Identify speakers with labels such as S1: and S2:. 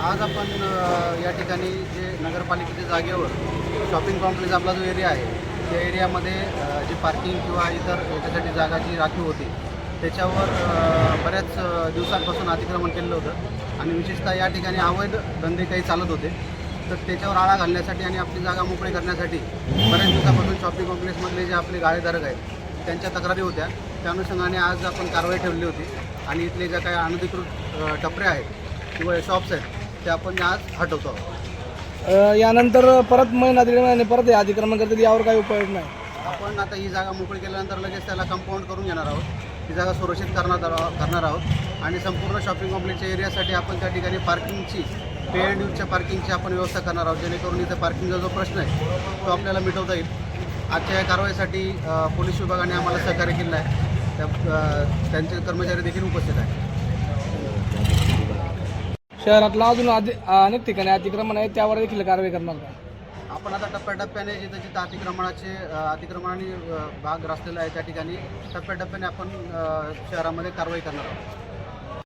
S1: आज आपण या ठिकाणी जे नगरपालिकेच्या जागेवर शॉपिंग कॉम्प्लेक्स आपला जो एरिया आहे त्या एरियामध्ये जी पार्किंग किंवा इतर याच्यासाठी जागा जी राखीव होती त्याच्यावर बऱ्याच दिवसांपासून अतिक्रमण केलेलं होतं. आणि विशेषतः या ठिकाणी अवैध धंदे काही चालत होते. तर त्याच्यावर आळा घालण्यासाठी आणि आपली जागा मोकळी करण्यासाठी बऱ्याच दिवसापासून शॉपिंग कॉम्प्लेक्समधले जे आपले गाळेधारक आहेत त्यांच्या तक्रारी होत्या. त्या अनुषंगाने आज आपण कारवाई ठेवली होती. आणि इथले ज्या काही अनधिकृत टपरे आहेत किंवा शॉप्स आहेत ते आपण आज हटवतो आहोत.
S2: अ, यानंतर परत महिना दीड परत हे अतिक्रमण करतात यावर काही उपाय नाही.
S1: आपण आता ही जागा मोकळी केल्यानंतर लगेच त्याला कंपाऊंड करून घेणार आहोत. ही जागा सुरक्षित करणार आहो- करणार आहोत. आणि संपूर्ण शॉपिंग कॉम्प्लेक्सच्या एरियासाठी आपण त्या ठिकाणी पार्किंगची पे अँड यूजच्या पार्किंगची आपण व्यवस्था करणार आहोत. जेणेकरून इथं पार्किंगचा जो प्रश्न आहे तो आपल्याला मिटवता येईल. आजच्या या कारवाईसाठी अ, पोलीस विभागाने आम्हाला सहकार्य केलं आहे. त्या अ, त्यांचे कर्मचारी देखील उपस्थित आहेत.
S2: शहरातला अजून अधि अनेक ठिकाणी अतिक्रमण आहे त्यावर देखील कारवाई करणार का?
S1: आपण आता टप्प्याटप्प्याने जिथं जिथं अतिक्रमणाचे अतिक्रमणाने भाग ग्रासलेला आहे त्या ठिकाणी टप्प्याटप्प्याने आपण शहरामध्ये कारवाई करणार आहोत.